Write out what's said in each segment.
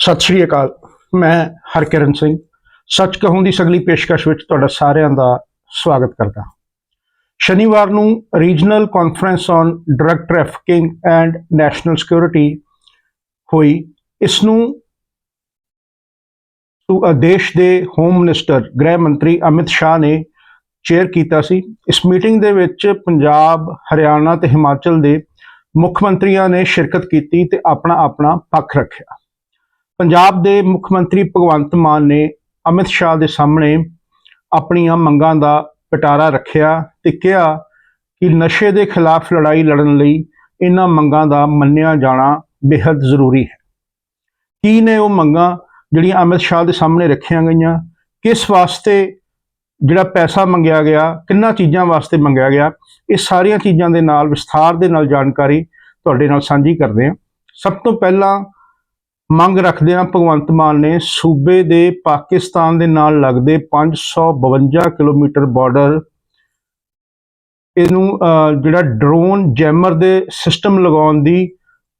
ਸਤਿ ਸ਼੍ਰੀ ਅਕਾਲ, ਮੈਂ ਹਰਕਿਰਨ ਸਿੰਘ। ਸੱਚ ਕਹੂੰ ਦੀ ਸਗਲੀ ਪੇਸ਼ਕਸ਼ ਵਿੱਚ ਤੁਹਾਡਾ ਸਾਰਿਆਂ ਦਾ ਸਵਾਗਤ ਕਰਦਾ ਸ਼ਨੀਵਾਰ ਨੂੰ regional conference on drug trafficking and national security ਹੋਈ। ਇਸ ਨੂੰ ਦੇਸ਼ ਦੇ ਹੋਮ ਮਿਨਿਸਟਰ ਗ੍ਰਹਿ ਮੰਤਰੀ ਅਮਿਤ ਸ਼ਾਹ ਨੇ ਚੇਅਰ ਕੀਤਾ ਸੀ। ਇਸ ਮੀਟਿੰਗ ਦੇ ਵਿੱਚ ਪੰਜਾਬ, ਹਰਿਆਣਾ ਤੇ ਹਿਮਾਚਲ ਦੇ ਮੁੱਖ ਮੰਤਰੀਆਂ ਨੇ ਸ਼ਿਰਕਤ ਕੀਤੀ ਤੇ ਆਪਣਾ ਆਪਣਾ ਪੱਖ ਰੱਖਿਆ। ਪੰਜਾਬ ਦੇ ਮੁੱਖ ਮੰਤਰੀ ਭਗਵੰਤ ਮਾਨ ਨੇ ਅਮਿਤ ਸ਼ਾਹ ਦੇ ਸਾਹਮਣੇ ਆਪਣੀਆਂ ਮੰਗਾਂ ਦਾ ਪਟਾਰਾ ਰੱਖਿਆ ਤੇ ਕਿਹਾ ਕਿ ਨਸ਼ੇ ਦੇ ਖਿਲਾਫ ਲੜਾਈ ਲੜਨ ਲਈ ਇਹਨਾਂ ਮੰਗਾਂ ਦਾ ਮੰਨਿਆ ਜਾਣਾ ਬੇहद ਜ਼ਰੂਰੀ ਹੈ। ਕੀ ਨੇ ਉਹ ਮੰਗਾਂ ਜਿਹੜੀਆਂ ਅਮਿਤ ਸ਼ਾਹ ਦੇ ਸਾਹਮਣੇ ਰੱਖੀਆਂ ਗਈਆਂ, ਕਿਸ ਵਾਸਤੇ ਜਿਹੜਾ ਪੈਸਾ ਮੰਗਿਆ ਗਿਆ, ਕਿੰਨਾ ਚੀਜ਼ਾਂ ਵਾਸਤੇ ਮੰਗਿਆ ਗਿਆ, ਇਹ ਸਾਰੀਆਂ ਚੀਜ਼ਾਂ ਦੇ ਨਾਲ ਵਿਸਥਾਰ ਦੇ ਨਾਲ ਜਾਣਕਾਰੀ ਤੁਹਾਡੇ ਨਾਲ ਸਾਂਝੀ ਕਰਦੇ ਹਾਂ। ਸਭ ਤੋਂ ਪਹਿਲਾਂ ਮੰਗ ਰੱਖਦੇ ਹਾਂ ਭਗਵੰਤ ਮਾਨ ਨੇ ਸੂਬੇ ਦੇ ਪਾਕਿਸਤਾਨ ਦੇ ਨਾਲ ਲੱਗਦੇ 552 ਕਿਲੋਮੀਟਰ ਬਾਰਡਰ ਇਹਨੂੰ ਜਿਹੜਾ ਡਰੋਨ ਜੈਮਰ ਦੇ ਸਿਸਟਮ ਲਗਾਉਣ ਦੀ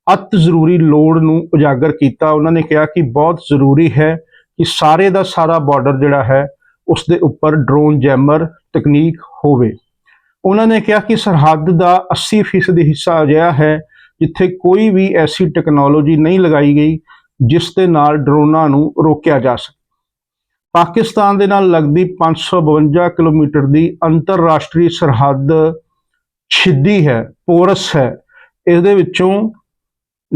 ਅਤ ਜ਼ਰੂਰੀ ਲੋੜ ਨੂੰ ਉਜਾਗਰ ਕੀਤਾ। ਉਹਨਾਂ ਨੇ ਕਿਹਾ ਕਿ ਬਹੁਤ ਜ਼ਰੂਰੀ ਹੈ ਕਿ ਸਾਰੇ ਦਾ ਸਾਰਾ ਬਾਰਡਰ ਜਿਹੜਾ ਹੈ ਉਸ ਦੇ ਉੱਪਰ ਡਰੋਨ ਜੈਮਰ ਤਕਨੀਕ ਹੋਵੇ। ਉਹਨਾਂ ਨੇ ਕਿਹਾ ਕਿ ਸਰਹੱਦ ਦਾ 80% ਹਿੱਸਾ ਅਜਿਹਾ ਹੈ ਜਿੱਥੇ ਕੋਈ ਵੀ ਐਸੀ ਟੈਕਨੋਲੋਜੀ ਨਹੀਂ ਲਗਾਈ ਗਈ ਜਿਸ ਦੇ ਨਾਲ ਡਰੋਨਾਂ ਨੂੰ ਰੋਕਿਆ ਜਾ ਸਕੇ। ਪਾਕਿਸਤਾਨ ਦੇ ਨਾਲ ਲੱਗਦੀ 552 ਕਿਲੋਮੀਟਰ ਦੀ ਅੰਤਰਰਾਸ਼ਟਰੀ ਸਰਹੱਦ ਛਿੱਦੀ ਹੈ, ਪੋਰਸ ਹੈ। ਇਹਦੇ ਵਿੱਚੋਂ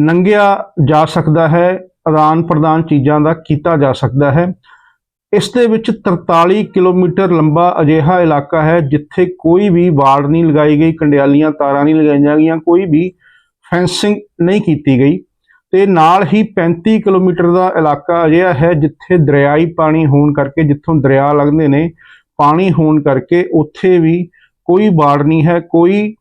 ਲੰਘਿਆ ਜਾ ਸਕਦਾ ਹੈ, ਆਦਾਨ ਪ੍ਰਦਾਨ ਚੀਜ਼ਾਂ ਦਾ ਕੀਤਾ ਜਾ ਸਕਦਾ ਹੈ। ਇਸ ਦੇ ਵਿੱਚ 43 ਕਿਲੋਮੀਟਰ ਲੰਬਾ ਅਜਿਹਾ ਇਲਾਕਾ ਹੈ ਜਿੱਥੇ ਕੋਈ ਵੀ ਵਾੜ ਨਹੀਂ ਲਗਾਈ ਗਈ, ਕੰਡਿਆਲੀਆਂ ਤਾਰਾਂ ਨਹੀਂ ਲਗਾਈਆਂ ਗਈਆਂ, ਕੋਈ ਵੀ ਫੈਂਸਿੰਗ ਨਹੀਂ ਕੀਤੀ ਗਈ ਤੇ ਨਾਲ ਹੀ 35 ਕਿਲੋਮੀਟਰ ਦਾ ਇਲਾਕਾ ਅਜਿਹਾ ਹੈ ਜਿੱਥੇ ਦਰਿਆਈ ਪਾਣੀ ਹੋਣ ਕਰਕੇ, ਜਿੱਥੋਂ ਦਰਿਆ ਲੱਗਦੇ ਨੇ, ਪਾਣੀ ਹੋਣ ਕਰਕੇ ਉੱਥੇ ਵੀ ਕੋਈ ਬਾੜ ਨਹੀਂ ਹੈ, ਕੋਈ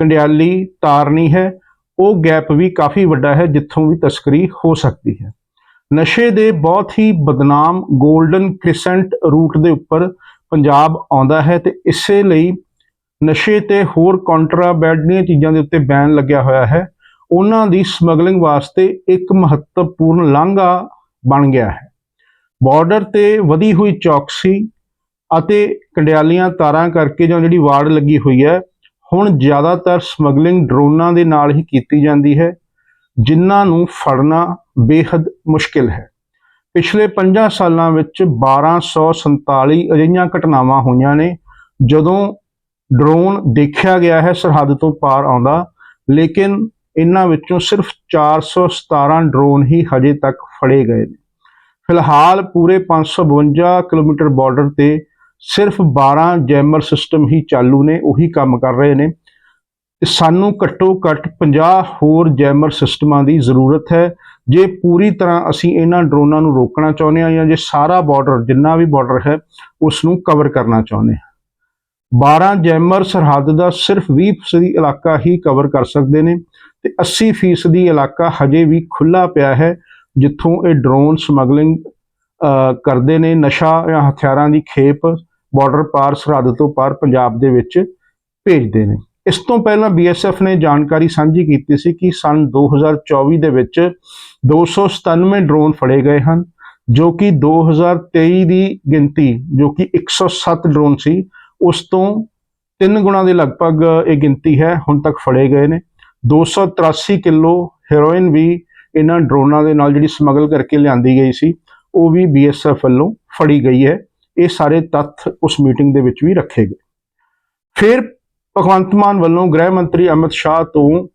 ਕੰਡਿਆਲੀ ਤਾਰ ਨਹੀਂ ਹੈ, ਉਹ ਗੈਪ ਵੀ ਕਾਫੀ ਵੱਡਾ ਹੈ ਜਿੱਥੋਂ ਵੀ ਤਸਕਰੀ ਹੋ ਸਕਦੀ ਹੈ। ਨਸ਼ੇ ਦੇ ਬਹੁਤ ਹੀ ਬਦਨਾਮ 골ਡਨ ਕ੍ਰਿਸੈਂਟ ਰੂਟ ਦੇ ਉੱਪਰ ਪੰਜਾਬ ਆਉਂਦਾ ਹੈ ਤੇ ਇਸੇ ਲਈ ਨਸ਼ੇ ਤੇ ਹੋਰ ਕੰਟਰਾਬੈਂਡ ਦੀਆਂ ਚੀਜ਼ਾਂ ਦੇ ਉੱਤੇ ਬੈਨ ਲੱਗਿਆ ਹੋਇਆ ਹੈ। ਉਹਨਾਂ ਦੀ ਸਮਗਲਿੰਗ ਵਾਸਤੇ ਇੱਕ ਮਹੱਤਵਪੂਰਨ ਲਾਂਘਾ ਬਣ ਗਿਆ ਹੈ। ਬਾਰਡਰ ਤੇ ਵਧੀ ਹੋਈ ਚੌਕਸੀ ਅਤੇ ਕੰਡਿਆਲੀਆਂ ਤਾਰਾਂ ਕਰਕੇ ਜਾਂ ਜਿਹੜੀ ਵਾੜ ਲੱਗੀ ਹੋਈ ਹੈ, ਹੁਣ ਜ਼ਿਆਦਾਤਰ ਸਮਗਲਿੰਗ ਡਰੋਨਾਂ ਦੇ ਨਾਲ ਹੀ ਕੀਤੀ ਜਾਂਦੀ ਹੈ, ਜਿਨ੍ਹਾਂ ਨੂੰ ਫੜਨਾ ਬੇहद ਮੁਸ਼ਕਿਲ ਹੈ। ਪਿਛਲੇ 50 ਸਾਲਾਂ ਵਿੱਚ 1247 ਅਜਿਹੀਆਂ ਘਟਨਾਵਾਂ ਹੋਈਆਂ ਨੇ, ਜਦੋਂ ਡਰੋਨ ਦੇਖਿਆ ਗਿਆ ਹੈ, ਸਰਹੱਦ ਤੋਂ ਪਾਰ ਆਉਂਦਾ। ਲੇਕਿਨ ਇਹਨਾਂ ਵਿੱਚੋਂ ਸਿਰਫ 417 ਡਰੋਨ ਹੀ ਹਜੇ ਤੱਕ ਫੜੇ ਗਏ ਨੇ। ਫਿਲਹਾਲ ਪੂਰੇ 552 ਕਿਲੋਮੀਟਰ ਬਾਰਡਰ ਤੇ ਸਿਰਫ 12 ਜੈਮਰ ਸਿਸਟਮ ਹੀ ਚਾਲੂ ਨੇ, ਉਹੀ ਕੰਮ ਕਰ ਰਹੇ ਨੇ। ਸਾਨੂੰ ਘੱਟੋ ਘੱਟ 50 ਹੋਰ ਜੈਮਰ ਸਿਸਟਮਾਂ ਦੀ ਜ਼ਰੂਰਤ ਹੈ। ਜੇ ਪੂਰੀ ਤਰ੍ਹਾਂ ਅਸੀਂ ਇਹਨਾਂ ਡਰੋਨਾਂ ਨੂੰ ਰੋਕਣਾ ਚਾਹੁੰਦੇ ਹਾਂ ਜਾਂ ਜੇ ਸਾਰਾ ਬਾਰਡਰ, ਜਿੰਨਾ ਵੀ ਬਾਰਡਰ ਹੈ, ਉਸ ਨੂੰ ਕਵਰ ਕਰਨਾ ਚਾਹੁੰਦੇ ਹਾਂ। 12 ਜੈਮਰ ਸਰਹੱਦ ਦਾ ਸਿਰਫ 20% ਇਲਾਕਾ ਹੀ ਕਵਰ ਕਰ ਸਕਦੇ ਨੇ ਤੇ 80% ਇਲਾਕਾ ਹਜੇ ਵੀ ਖੁੱਲਾ ਪਿਆ ਹੈ, ਜਿੱਥੋਂ ਇਹ ਡਰੋਨ ਸਮਗਲਿੰਗ ਕਰਦੇ ਨੇ। ਨਸ਼ਾ ਜਾਂ ਹਥਿਆਰਾਂ ਦੀ ਖੇਪ ਬਾਰਡਰ ਪਾਰ ਸਰਹੱਦ ਤੋਂ ਪਾਰ ਪੰਜਾਬ ਦੇ ਵਿੱਚ ਭੇਜਦੇ ਨੇ। ਇਸ ਤੋਂ ਪਹਿਲਾਂ ਬੀਐਸਐਫ ਨੇ ਜਾਣਕਾਰੀ ਸਾਂਝੀ ਕੀਤੀ ਸੀ ਕਿ ਸਨ 2024 ਦੇ ਵਿੱਚ 297 ਡਰੋਨ ਫੜੇ ਗਏ ਹਨ, ਜੋ ਕਿ 2023 ਦੀ ਗਿਣਤੀ, ਜੋ ਕਿ 107 ਡਰੋਨ ਸੀ ਉਸ ਤੋਂ ਤਿੰਨ ਗੁਣਾ ਦੇ ਲਗਭਗ ਇਹ ਗਿਣਤੀ ਹੈ, ਹੁਣ ਤੱਕ ਫੜੇ ਗਏ ਨੇ। 283 ਕਿਲੋ ਹੈਰੋਇਨ ਵੀ ਇਹਨਾਂ ਡਰੋਨਾਂ ਦੇ ਨਾਲ ਜਿਹੜੀ ਸਮਗਲ ਕਰਕੇ ਲਿਆਂਦੀ ਗਈ ਸੀ, ਉਹ ਵੀ ਬੀਐਸਐਫ ਵੱਲੋਂ ਫੜੀ ਗਈ ਹੈ। ਇਹ ਸਾਰੇ ਤੱਥ ਉਸ ਮੀਟਿੰਗ ਦੇ ਵਿੱਚ ਵੀ ਰੱਖੇ ਗਏ। ਫਿਰ ਭਗਵੰਤ ਮਾਨ ਵੱਲੋਂ ਗ੍ਰਹਿ ਮੰਤਰੀ ਅਮਿਤ ਸ਼ਾਹ ਤੋਂ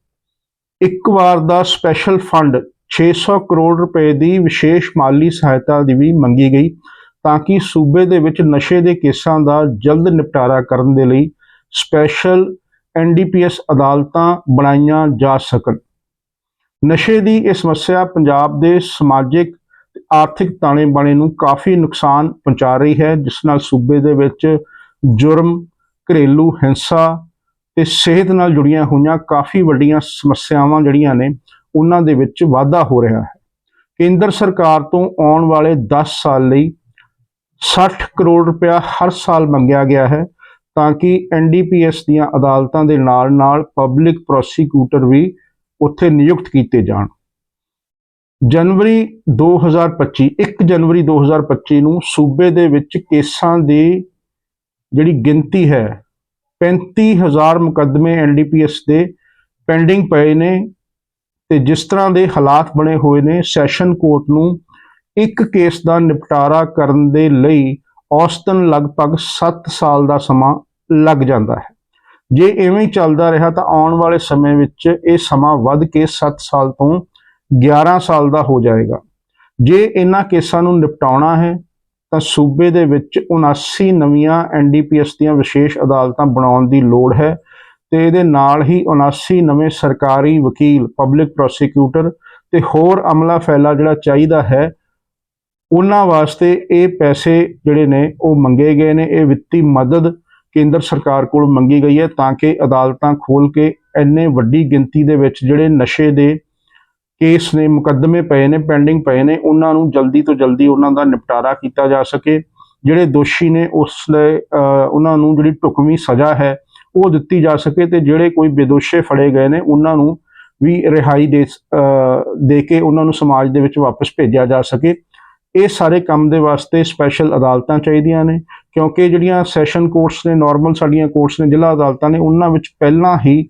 ਇੱਕ ਵਾਰ ਦਾ ਸਪੈਸ਼ਲ ਫੰਡ 600 ਕਰੋੜ ਰੁਪਏ ਦੀ ਵਿਸ਼ੇਸ਼ ਮਾਲੀ ਸਹਾਇਤਾ ਦੀ ਵੀ ਮੰਗੀ ਗਈ। ਤਾਂ ਕਿ ਸੂਬੇ ਦੇ ਵਿੱਚ ਨਸ਼ੇ ਦੇ ਕੇਸਾਂ ਦਾ ਜਲਦ ਨਿਪਟਾਰਾ ਕਰਨ ਦੇ ਲਈ ਸਪੈਸ਼ਲ ਐਨਡੀਪੀਐਸ ਅਦਾਲਤਾਂ ਬਣਾਈਆਂ ਜਾ ਸਕਣ। ਨਸ਼ੇ ਦੀ ਇਹ ਸਮੱਸਿਆ ਪੰਜਾਬ ਦੇ ਸਮਾਜਿਕ ਤੇ ਆਰਥਿਕ ਤਾਣੇ ਬਾਣੇ ਨੂੰ ਕਾਫੀ ਨੁਕਸਾਨ ਪਹੁੰਚਾ ਰਹੀ ਹੈ, ਜਿਸ ਨਾਲ ਸੂਬੇ ਦੇ ਵਿੱਚ ਜੁਰਮ, ਘਰੇਲੂ ਹਿੰਸਾ ਤੇ ਸਿਹਤ ਨਾਲ ਜੁੜੀਆਂ ਹੋਈਆਂ ਕਾਫੀ ਵੱਡੀਆਂ ਸਮੱਸਿਆਵਾਂ ਜਿਹੜੀਆਂ ਨੇ, ਉਹਨਾਂ ਦੇ ਵਿੱਚ ਵਾਧਾ ਹੋ ਰਿਹਾ ਹੈ। ਕੇਂਦਰ ਸਰਕਾਰ ਤੋਂ ਆਉਣ ਵਾਲੇ 10 ਸਾਲ ਲਈ 60 ਕਰੋੜ ਰੁਪਇਆ ਹਰ ਸਾਲ ਮੰਗਿਆ ਗਿਆ ਹੈ ਤਾਂ ਕਿ ਐਨਡੀਪੀਐਸ ਦੀਆਂ ਅਦਾਲਤਾਂ ਦੇ ਨਾਲ-ਨਾਲ ਪਬਲਿਕ ਪ੍ਰੋਸੀਕਿਊਟਰ ਵੀ ਉੱਥੇ ਨਿਯੁਕਤ ਕੀਤੇ ਜਾਣ। ਜਨਵਰੀ 2025 1 ਜਨਵਰੀ 2025 ਨੂੰ ਸੂਬੇ ਦੇ ਵਿੱਚ ਕੇਸਾਂ ਦੀ ਜਿਹੜੀ ਗਿਣਤੀ ਹੈ 35000 ਮੁਕੱਦਮੇ ਐਨਡੀਪੀਐਸ ਦੇ ਪੈਂਡਿੰਗ ਪਏ ਨੇ ਤੇ ਜਿਸ ਤਰ੍ਹਾਂ ਦੇ ਹਾਲਾਤ ਬਣੇ ਹੋਏ ਨੇ, ਸੈਸ਼ਨ ਕੋਰਟ ਨੂੰ ਇੱਕ ਕੇਸ ਦਾ ਨਿਪਟਾਰਾ ਕਰਨ ਦੇ ਲਈ ਔਸਤਨ ਲਗਭਗ 7 ਸਾਲ ਦਾ ਸਮਾਂ ਲੱਗ ਜਾਂਦਾ ਹੈ। ਜੇ ਇਵੇਂ ਚੱਲਦਾ ਰਿਹਾ ਤਾਂ ਆਉਣ ਵਾਲੇ ਸਮੇਂ ਵਿੱਚ ਇਹ ਸਮਾਂ ਵੱਧ ਕੇ 7 ਸਾਲ ਤੋਂ 11 ਸਾਲ ਦਾ ਹੋ ਜਾਏਗਾ। ਜੇ ਇਹਨਾਂ ਕੇਸਾਂ ਨੂੰ ਨਿਪਟਾਉਣਾ ਹੈ, ਤਾਂ ਸੂਬੇ ਦੇ ਵਿੱਚ 79 ਨਵੀਆਂ ਐਨਡੀਪੀਐਸ ਦੀਆਂ ਵਿਸ਼ੇਸ਼ ਅਦਾਲਤਾਂ ਬਣਾਉਣ ਦੀ ਲੋੜ ਹੈ ਤੇ ਇਹਦੇ ਨਾਲ ਹੀ 79 ਨਵੇਂ ਸਰਕਾਰੀ ਵਕੀਲ ਪਬਲਿਕ ਪ੍ਰੋਸੀਕਿਊਟਰ ਤੇ ਹੋਰ ਅਮਲਾ ਫੈਲਾ ਜਿਹੜਾ ਚਾਹੀਦਾ ਹੈ ਉਹਨਾਂ ਵਾਸਤੇ ਇਹ ਪੈਸੇ ਜਿਹੜੇ ਨੇ ਉਹ ਮੰਗੇ ਗਏ ਨੇ, ਇਹ ਵਿੱਤੀ ਮਦਦ ਕੇਂਦਰ ਸਰਕਾਰ ਕੋਲ ਮੰਗੀ ਗਈ ਹੈ ਤਾਂ ਕਿ ਅਦਾਲਤਾਂ ਖੋਲ ਕੇ ਇੰਨੇ ਵੱਡੀ ਗਿਣਤੀ ਦੇ ਵਿੱਚ ਜਿਹੜੇ ਨਸ਼ੇ ਦੇ ਕੇਸ ਨੇ, ਮੁਕੱਦਮੇ ਪਏ ਨੇ, ਪੈਂਡਿੰਗ ਪਏ ਨੇ, ਉਹਨਾਂ ਨੂੰ ਜਲਦੀ ਤੋਂ ਜਲਦੀ ਉਹਨਾਂ ਦਾ ਨਿਪਟਾਰਾ ਕੀਤਾ ਜਾ ਸਕੇ। ਜਿਹੜੇ ਦੋਸ਼ੀ ਨੇ ਉਸ ਲਈ ਉਹਨਾਂ ਨੂੰ ਜਿਹੜੀ ਢੁਕਵੀਂ ਸਜ਼ਾ ਹੈ ਉਹ ਦਿੱਤੀ ਜਾ ਸਕੇ ਤੇ ਜਿਹੜੇ ਕੋਈ ਬੇਦੋਸ਼ੇ ਫੜੇ ਗਏ ਨੇ, ਉਹਨਾਂ ਨੂੰ ਵੀ ਰਿਹਾਈ ਦੇ ਦੇ ਕੇ ਉਹਨਾਂ ਨੂੰ ਸਮਾਜ ਦੇ ਵਿੱਚ ਵਾਪਸ ਭੇਜਿਆ ਜਾ ਸਕੇ। ਇਹ ਸਾਰੇ ਕੰਮ ਦੇ ਵਾਸਤੇ ਸਪੈਸ਼ਲ ਅਦਾਲਤਾਂ ਚਾਹੀਦੀਆਂ ਨੇ, ਕਿਉਂਕਿ ਜਿਹੜੀਆਂ ਸੈਸ਼ਨ ਕੋਰਟਸ ਨੇ ਨਾਰਮਲ ਸਾਡੀਆਂ ਕੋਰਟਸ ਨੇ, ਜ਼ਿਲ੍ਹਾ ਅਦਾਲਤਾਂ ਨੇ, ਉਹਨਾਂ ਵਿੱਚ ਪਹਿਲਾਂ ਹੀ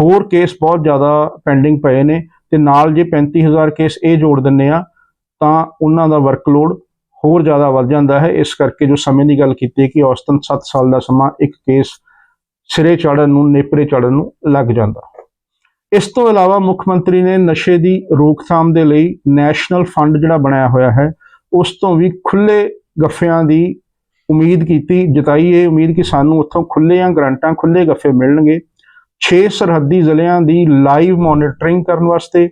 ਹੋਰ ਕੇਸ ਬਹੁਤ ਜ਼ਿਆਦਾ ਪੈਂਡਿੰਗ ਪਏ ਨੇ ਤੇ ਨਾਲ ਜੇ 35000 ਕੇਸ ਇਹ ਜੋੜ ਦਿੰਨੇ ਆ, ਤਾਂ ਉਹਨਾਂ ਦਾ ਵਰਕਲੋਡ ਹੋਰ ਜ਼ਿਆਦਾ ਵੱਧ ਜਾਂਦਾ ਹੈ। ਇਸ ਕਰਕੇ ਜੋ ਸਮੇਂ ਦੀ ਗੱਲ ਕੀਤੀ ਕਿ ਔਸਤਨ 7 ਸਾਲ ਦਾ ਸਮਾਂ ਇੱਕ ਕੇਸ ਸਿਰੇ ਚੜਨ ਨੂੰ, ਨੇਪਰੇ ਚੜਨ ਨੂੰ ਲੱਗ ਜਾਂਦਾ। ਇਸ ਤੋਂ ਇਲਾਵਾ ਮੁੱਖ ਮੰਤਰੀ ਨੇ ਨਸ਼ੇ ਦੀ ਰੋਕਥਾਮ ਦੇ ਲਈ ਨੈਸ਼ਨਲ ਫੰਡ ਜਿਹੜਾ ਬਣਾਇਆ ਹੋਇਆ ਹੈ ਉਸ ਤੋਂ ਵੀ ਖੁੱਲੇ ਗੱਫਿਆਂ ਦੀ ਉਮੀਦ ਕੀਤੀ, ਜਤਾਈ ਇਹ ਉਮੀਦ ਕਿ ਸਾਨੂੰ ਉੱਥੋਂ ਖੁੱਲ੍ਹੀਆਂ ਗਰੰਟਾਂ ਖੁੱਲੇ ਗੱਫੇ ਮਿਲਣਗੇ। 6 ਸਰਹੱਦੀ ਜ਼ਿਲ੍ਹਿਆਂ ਦੀ ਲਾਈਵ ਮੋਨੀਟਰਿੰਗ ਕਰਨ ਵਾਸਤੇ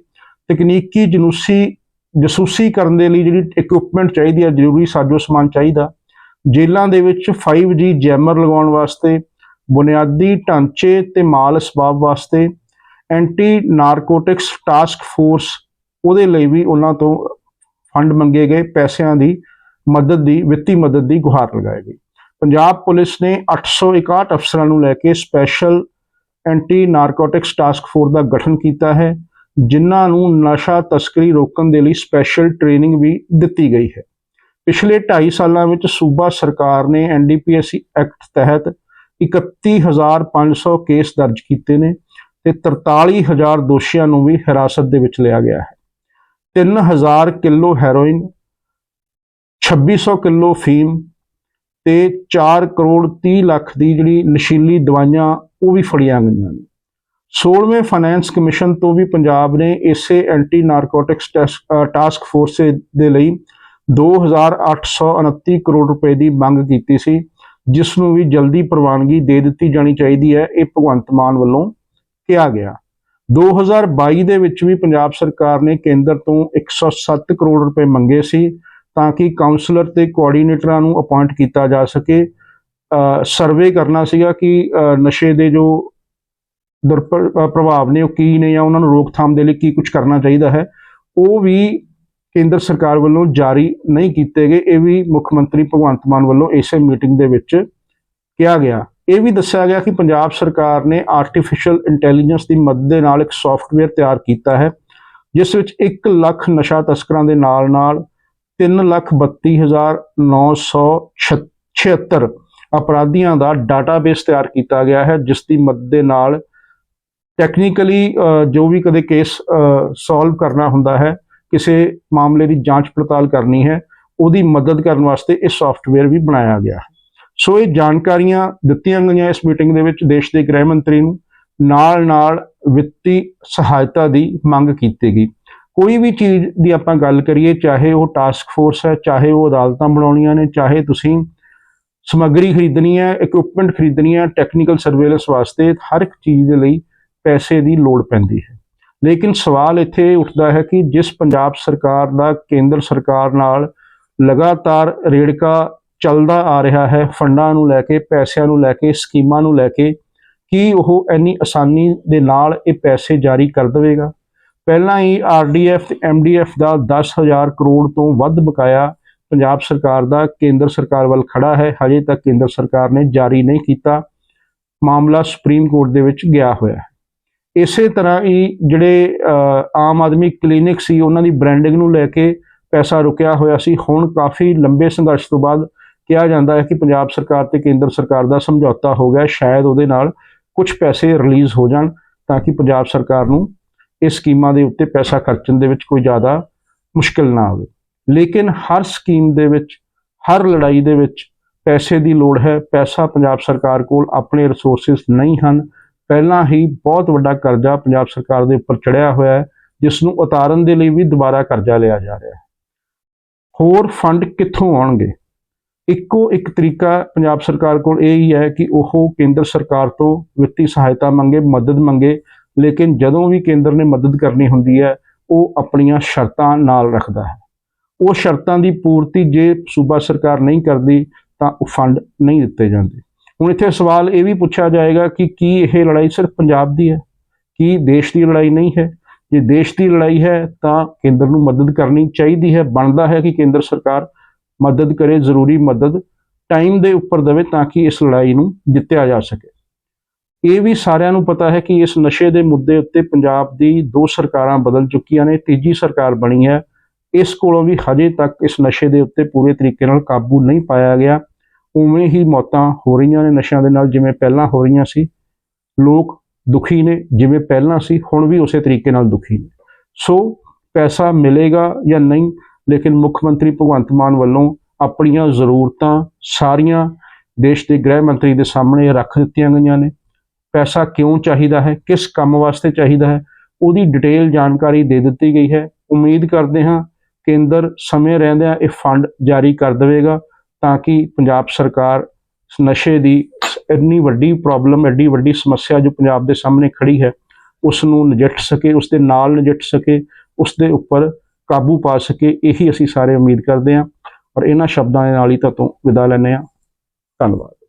ਤਕਨੀਕੀ ਜਨੂਸੀ, ਜਸੂਸੀ ਕਰਨ ਦੇ ਲਈ ਜਿਹੜੀ ਇਕਵਿਪਮੈਂਟ ਚਾਹੀਦੀ ਹੈ ਜ਼ਰੂਰੀ ਸਾਜੋ ਸਮਾਨ ਚਾਹੀਦਾ। ਜੇਲ੍ਹਾਂ ਦੇ ਵਿੱਚ 5G ਜੈਮਰ ਲਗਾਉਣ ਵਾਸਤੇ, ਬੁਨਿਆਦੀ ਢਾਂਚੇ ਤੇ ਮਾਲ ਅਸਬਾਬ ਵਾਸਤੇ ਐਂਟੀ ਨਾਰਕੋਟਿਕਸ ਟਾਸਕ ਫੋਰਸ ਉਹਦੇ ਲਈ ਵੀ ਉਹਨਾਂ ਤੋਂ ਫੰਡ ਮੰਗੇ ਗਏ, ਪੈਸਿਆਂ ਦੀ ਮਦਦ ਦੀ, ਵਿੱਤੀ ਮਦਦ ਦੀ ਗੁਹਾਰ ਲਗਾਈ ਗਈ। ਪੰਜਾਬ ਪੁਲਿਸ ਨੇ 861 ਅਫਸਰਾਂ ਨੂੰ ਲੈ ਕੇ special anti narcotics task force ਦਾ ਗਠਨ ਕੀਤਾ ਹੈ, ਜਿਨ੍ਹਾਂ ਨੂੰ ਨਸ਼ਾ ਤਸਕਰੀ ਰੋਕਣ ਦੇ ਲਈ ਸਪੈਸ਼ਲ ਟ੍ਰੇਨਿੰਗ ਵੀ ਦਿੱਤੀ ਗਈ ਹੈ। ਪਿਛਲੇ 2.5 ਸਾਲਾਂ ਵਿੱਚ ਸੂਬਾ ਸਰਕਾਰ ਨੇ ਐਨਡੀਪੀਐਸ ਐਕਟ ਤਹਿਤ 31500 ਕੇਸ ਦਰਜ ਕੀਤੇ ਨੇ ਤੇ 43000 ਦੋਸ਼ੀਆਂ ਨੂੰ ਵੀ ਹਿਰਾਸਤ ਦੇ ਵਿੱਚ ਲਿਆ ਗਿਆ ਹੈ। 3000 ਕਿਲੋ ਹੈਰੋਇਨ 2600 ਕਿਲੋ ਫੀਮ ਤੇ 4 ਕਰੋੜ 30 ਲੱਖ ਦੀ ਜਿਹੜੀ ਨਸ਼ੀਲੀ ਦਵਾਈਆਂ ਉਹ ਵੀ ਫੜੀਆਂ ਗਈਆਂ ਨੇ। 16ਵੇਂ ਫਾਈਨੈਂਸ ਕਮਿਸ਼ਨ ਤੋਂ ਵੀ ਪੰਜਾਬ ਨੇ ਇਸੇ ਐਂਟੀ ਨਾਰਕੋਟਿਕਸ ਟਾਸਕ ਫੋਰਸ ਦੇ ਲਈ 2829 ਕਰੋੜ ਰੁਪਏ ਦੀ ਮੰਗ ਕੀਤੀ ਸੀ, ਜਿਸ ਨੂੰ ਵੀ ਜਲਦੀ ਪ੍ਰਵਾਨਗੀ ਦੇ ਦਿੱਤੀ ਜਾਣੀ ਚਾਹੀਦੀ ਹੈ, ਇਹ ਭਗਵੰਤ ਮਾਨ ਵੱਲੋਂ ਕਿਹਾ ਗਿਆ। 2022 ਦੇ ਵਿੱਚ ਵੀ ਪੰਜਾਬ ਸਰਕਾਰ ਨੇ ਕੇਂਦਰ ਤੋਂ 107 ਕਰੋੜ ਰੁਪਏ ਮੰਗੇ ਸੀ ਤਾਂ ਕਿ ਕਾਉਂਸਲਰ ਤੇ ਕੋਆਰਡੀਨੇਟਰਾਂ ਨੂੰ ਅਪਾਇੰਟ ਕੀਤਾ ਜਾ ਸਕੇ। ਸਰਵੇ ਕਰਨਾ ਸੀਗਾ ਕਿ ਨਸ਼ੇ ਦੇ ਜੋ ਦੁਰਪ੍ਰ- ਪ੍ਰਭਾਵ ਨੇ ਉਹ ਕੀ ਨੇ ਜਾਂ ਉਹਨਾਂ ਨੂੰ ਰੋਕਥਾਮ ਦੇ ਲਈ ਕੀ ਕੁਝ ਕਰਨਾ ਚਾਹੀਦਾ ਹੈ, ਉਹ ਵੀ ਕੇਂਦਰ ਸਰਕਾਰ ਵੱਲੋਂ ਜਾਰੀ ਨਹੀਂ ਕੀਤੇ ਗਏ। ਇਹ ਵੀ ਮੁੱਖ ਮੰਤਰੀ ਭਗਵੰਤ ਮਾਨ ਵੱਲੋਂ ਇਸੇ ਮੀਟਿੰਗ ਦੇ ਵਿੱਚ ਕਿਹਾ ਗਿਆ। ਇਹ ਵੀ ਦੱਸਿਆ ਗਿਆ ਕਿ ਪੰਜਾਬ ਸਰਕਾਰ ਨੇ ਆਰਟੀਫੀਸ਼ੀਅਲ ਇੰਟੈਲੀਜੈਂਸ ਦੀ ਮਦਦ ਦੇ ਨਾਲ ਇੱਕ ਸੌਫਟਵੇਅਰ ਤਿਆਰ ਕੀਤਾ ਹੈ, ਜਿਸ ਵਿੱਚ 1 ਲੱਖ ਨਸ਼ਾ ਤਸਕਰਾਂ ਦੇ ਨਾਲ ਨਾਲ 332976 ਅਪਰਾਧੀਆਂ ਦਾ ਡਾਟਾਬੇਸ ਤਿਆਰ ਕੀਤਾ ਗਿਆ ਹੈ, ਜਿਸ ਦੀ ਮਦਦ ਦੇ ਨਾਲ ਟੈਕਨੀਕਲੀ ਜੋ ਵੀ ਕਦੇ ਕੇਸ ਸੋਲਵ ਕਰਨਾ ਹੁੰਦਾ ਹੈ, ਕਿਸੇ ਮਾਮਲੇ ਦੀ ਜਾਂਚ ਪੜਤਾਲ ਕਰਨੀ ਹੈ, ਉਹਦੀ ਮਦਦ ਕਰਨ ਵਾਸਤੇ ਇਹ ਸੌਫਟਵੇਅਰ ਵੀ ਬਣਾਇਆ ਗਿਆ ਹੈ। ਸੋ ਇਹ ਜਾਣਕਾਰੀਆਂ ਦਿੱਤੀਆਂ ਗਈਆਂ ਇਸ ਮੀਟਿੰਗ ਦੇ ਵਿੱਚ ਦੇਸ਼ ਦੇ ਗ੍ਰਹਿ ਮੰਤਰੀ ਨੂੰ, ਨਾਲ ਨਾਲ ਵਿੱਤੀ ਸਹਾਇਤਾ ਦੀ ਮੰਗ ਕੀਤੀ ਗਈ। ਕੋਈ ਵੀ ਚੀਜ਼ ਦੀ ਆਪਾਂ ਗੱਲ ਕਰੀਏ, ਚਾਹੇ ਉਹ ਟਾਸਕ ਫੋਰਸ ਹੈ, ਚਾਹੇ ਉਹ ਅਦਾਲਤਾਂ ਬਣਾਉਣੀਆਂ ਨੇ, ਚਾਹੇ ਤੁਸੀਂ ਸਮੱਗਰੀ ਖਰੀਦਣੀ ਹੈ ਇਕਵਿਪਮੈਂਟ ਖਰੀਦਣੀ ਹੈ ਟੈਕਨੀਕਲ ਸਰਵੇਲੈਂਸ ਵਾਸਤੇ ਹਰ ਇੱਕ ਚੀਜ਼ ਦੇ ਲਈ ਪੈਸੇ ਦੀ ਲੋੜ ਪੈਂਦੀ ਹੈ। ਲੇਕਿਨ ਸਵਾਲ ਇੱਥੇ ਉੱਠਦਾ ਹੈ ਕਿ ਜਿਸ ਪੰਜਾਬ ਸਰਕਾਰ ਦਾ, ਕੇਂਦਰ ਸਰਕਾਰ ਨਾਲ ਲਗਾਤਾਰ ਰੇੜਕਾ ਚੱਲਦਾ ਆ ਰਿਹਾ ਹੈ, ਫੰਡਾਂ ਨੂੰ ਲੈ ਕੇ, ਪੈਸਿਆਂ ਨੂੰ ਲੈ ਕੇ, ਸਕੀਮਾਂ ਨੂੰ ਲੈ ਕੇ, ਕੀ ਉਹ ਇੰਨੀ ਆਸਾਨੀ ਦੇ ਨਾਲ ਇਹ ਪੈਸੇ ਜਾਰੀ ਕਰ ਦੇਵੇਗਾ? ਪਹਿਲਾਂ ਹੀ ਆਰਡੀਐਫ ਤੇ ਐਮਡੀਐਫ ਦਾ 10000 ਕਰੋੜ ਤੋਂ ਵੱਧ ਬਕਾਇਆ ਪੰਜਾਬ ਸਰਕਾਰ ਦਾ, ਕੇਂਦਰ ਸਰਕਾਰ ਵੱਲ ਖੜਾ ਹੈ, ਹਜੇ ਤੱਕ ਕੇਂਦਰ ਸਰਕਾਰ ਨੇ ਜਾਰੀ ਨਹੀਂ ਕੀਤਾ। ਮਾਮਲਾ ਸੁਪਰੀਮ ਕੋਰਟ ਦੇ ਵਿੱਚ ਗਿਆ ਹੋਇਆ ਹੈ। ਇਸੇ ਤਰ੍ਹਾਂ ਹੀ ਜਿਹੜੇ ਆਮ ਆਦਮੀ ਕਲੀਨਿਕ ਸੀ, ਉਹਨਾਂ ਦੀ ਬ੍ਰਾਂਡਿੰਗ ਨੂੰ ਲੈ ਕੇ ਪੈਸਾ ਰੁਕਿਆ ਹੋਇਆ ਸੀ। ਹੁਣ ਕਾਫੀ ਲੰਬੇ ਸੰਘਰਸ਼ ਤੋਂ ਬਾਅਦ ਕਿਹਾ ਜਾਂਦਾ ਹੈ ਕਿ ਪੰਜਾਬ ਸਰਕਾਰ ਤੇ ਕੇਂਦਰ ਸਰਕਾਰ ਦਾ ਸਮਝੌਤਾ ਹੋ ਗਿਆ, ਸ਼ਾਇਦ ਉਹਦੇ ਨਾਲ ਕੁਝ ਪੈਸੇ ਰਿਲੀਜ਼ ਹੋ ਜਾਣ ਤਾਂ ਕਿ ਪੰਜਾਬ ਸਰਕਾਰ ਨੂੰ ਇਸ ਸਕੀਮਾਂ ਦੇ ਉੱਤੇ ਪੈਸਾ ਖਰਚਣ ਦੇ ਵਿੱਚ ਕੋਈ ਜ਼ਿਆਦਾ ਮੁਸ਼ਕਲ ਨਾ ਆਵੇ ਲੇਕਿਨ ਹਰ ਸਕੀਮ ਦੇ ਵਿੱਚ, ਹਰ ਲੜਾਈ ਦੇ ਵਿੱਚ ਪੈਸੇ ਦੀ ਲੋੜ ਹੈ, ਪੈਸਾ ਪੰਜਾਬ ਸਰਕਾਰ ਕੋਲ ਆਪਣੇ ਰਿਸੋਰਸਸ ਨਹੀਂ ਹਨ। ਪਹਿਲਾਂ ਹੀ ਬਹੁਤ ਵੱਡਾ ਕਰਜ਼ਾ ਪੰਜਾਬ ਸਰਕਾਰ ਦੇ ਉੱਪਰ ਚੜਿਆ ਹੋਇਆ ਹੈ, ਜਿਸ ਨੂੰ ਉਤਾਰਨ ਦੇ ਲਈ ਵੀ ਦੁਬਾਰਾ ਕਰਜ਼ਾ ਲਿਆ ਜਾ ਰਿਹਾ ਹੈ। ਹੋਰ ਫੰਡ ਕਿੱਥੋਂ ਆਉਣਗੇ? ਇੱਕੋ ਇੱਕ ਤਰੀਕਾ ਪੰਜਾਬ ਸਰਕਾਰ ਕੋਲ ਇਹ ਹੀ ਹੈ ਕਿ ਉਹ ਕੇਂਦਰ ਸਰਕਾਰ ਤੋਂ ਵਿੱਤੀ ਸਹਾਇਤਾ ਮੰਗੇ, ਮਦਦ ਮੰਗੇ, ਲੇਕਿਨ ਜਦੋਂ ਵੀ ਕੇਂਦਰ ਨੇ ਮਦਦ ਕਰਨੀ ਹੁੰਦੀ ਹੈ, ਉਹ ਆਪਣੀਆਂ ਸ਼ਰਤਾਂ ਨਾਲ ਰੱਖਦਾ ਹੈ। ਉਹ ਸ਼ਰਤਾਂ ਦੀ ਪੂਰਤੀ ਜੇ ਸੂਬਾ ਸਰਕਾਰ ਨਹੀਂ ਕਰਦੀ, ਤਾਂ ਉਹ ਫੰਡ ਨਹੀਂ ਦਿੱਤੇ ਜਾਂਦੇ। ਹੁਣ ਇੱਥੇ ਸਵਾਲ ਇਹ ਵੀ ਪੁੱਛਿਆ ਜਾਏਗਾ ਕਿ ਕੀ ਇਹ ਲੜਾਈ ਸਿਰਫ ਪੰਜਾਬ ਦੀ ਹੈ? ਕੀ ਦੇਸ਼ ਦੀ ਲੜਾਈ ਨਹੀਂ ਹੈ? ਜੇ ਦੇਸ਼ ਦੀ ਲੜਾਈ ਹੈ, ਤਾਂ ਕੇਂਦਰ ਨੂੰ ਮਦਦ ਕਰਨੀ ਚਾਹੀਦੀ ਹੈ, ਬਣਦਾ ਹੈ ਕਿ ਕੇਂਦਰ ਸਰਕਾਰ ਮਦਦ ਕਰੇ, ਜ਼ਰੂਰੀ ਮਦਦ ਟਾਈਮ ਦੇ ਉੱਪਰ ਦੇਵੇ ਤਾਂ ਕਿ ਇਸ ਲੜਾਈ ਨੂੰ ਜਿੱਤਿਆ ਜਾ ਸਕੇ। ਇਹ ਵੀ ਸਾਰਿਆਂ ਨੂੰ ਪਤਾ ਹੈ ਕਿ ਇਸ ਨਸ਼ੇ ਦੇ ਮੁੱਦੇ ਉੱਤੇ ਪੰਜਾਬ ਦੀ ਦੋ ਸਰਕਾਰਾਂ ਬਦਲ ਚੁੱਕੀਆਂ ਨੇ, ਤੀਜੀ ਸਰਕਾਰ ਬਣੀ ਹੈ। ਇਸ ਕੋਲੋਂ ਵੀ ਹਜੇ ਤੱਕ ਇਸ ਨਸ਼ੇ ਦੇ ਉੱਤੇ ਪੂਰੇ ਤਰੀਕੇ ਨਾਲ ਕਾਬੂ ਨਹੀਂ ਪਾਇਆ ਗਿਆ। ਉਵੇਂ ਹੀ ਮੌਤਾਂ ਹੋ ਰਹੀਆਂ ਨੇ ਨਸ਼ਿਆਂ ਦੇ ਨਾਲ, ਜਿਵੇਂ ਪਹਿਲਾਂ ਹੋ ਰਹੀਆਂ ਸੀ। ਲੋਕ ਦੁਖੀ ਨੇ, ਜਿਵੇਂ ਪਹਿਲਾਂ ਸੀ, ਹੁਣ ਵੀ ਉਸੇ ਤਰੀਕੇ ਨਾਲ ਦੁਖੀ ਨੇ। ਸੋ ਪੈਸਾ ਮਿਲੇਗਾ ਜਾਂ ਨਹੀਂ ਲੇਕਿਨ ਮੁੱਖ ਮੰਤਰੀ ਭਗਵੰਤ ਮਾਨ ਵੱਲੋਂ ਆਪਣੀਆਂ ਜ਼ਰੂਰਤਾਂ ਸਾਰੀਆਂ ਦੇਸ਼ ਦੇ ਗ੍ਰਹਿ ਮੰਤਰੀ ਦੇ ਸਾਹਮਣੇ ਰੱਖ ਦਿੱਤੀਆਂ ਗਈਆਂ ਨੇ। ਪੈਸਾ ਕਿਉਂ ਚਾਹੀਦਾ ਹੈ? ਕਿਸ ਕੰਮ ਵਾਸਤੇ ਚਾਹੀਦਾ ਹੈ? ਉਹਦੀ ਡਿਟੇਲ ਜਾਣਕਾਰੀ ਦੇ ਦਿੱਤੀ ਗਈ ਹੈ। ਉਮੀਦ ਕਰਦੇ ਹਾਂ ਕੇਂਦਰ ਸਮੇਂ ਰਹਿੰਦਿਆਂ ਇਹ ਫੰਡ ਜਾਰੀ ਕਰ ਦੇਵੇਗਾ ਤਾਂ ਕਿ ਪੰਜਾਬ ਸਰਕਾਰ ਨਸ਼ੇ ਦੀ ਇੰਨੀ ਵੱਡੀ ਪ੍ਰੋਬਲਮ, ਐਡੀ ਵੱਡੀ ਸਮੱਸਿਆ ਜੋ ਪੰਜਾਬ ਦੇ ਸਾਹਮਣੇ ਖੜੀ ਹੈ ਉਸ ਨੂੰ ਨਜਿੱਠ ਸਕੇ ਉਸ ਦੇ ਨਾਲ ਨਜਿੱਠ ਸਕੇ ਉਸ ਦੇ ਉੱਪਰ ਕਾਬੂ ਪਾ ਸਕੇ, ਇਹੀ ਅਸੀਂ ਸਾਰੇ ਉਮੀਦ ਕਰਦੇ ਹਾਂ। ਔਰ ਇਹਨਾਂ ਸ਼ਬਦਾਂ ਦੇ ਨਾਲ ਹੀ ਤਾਂ ਵਿਦਾ ਲੈਂਦੇ ਹਾਂ। ਧੰਨਵਾਦ।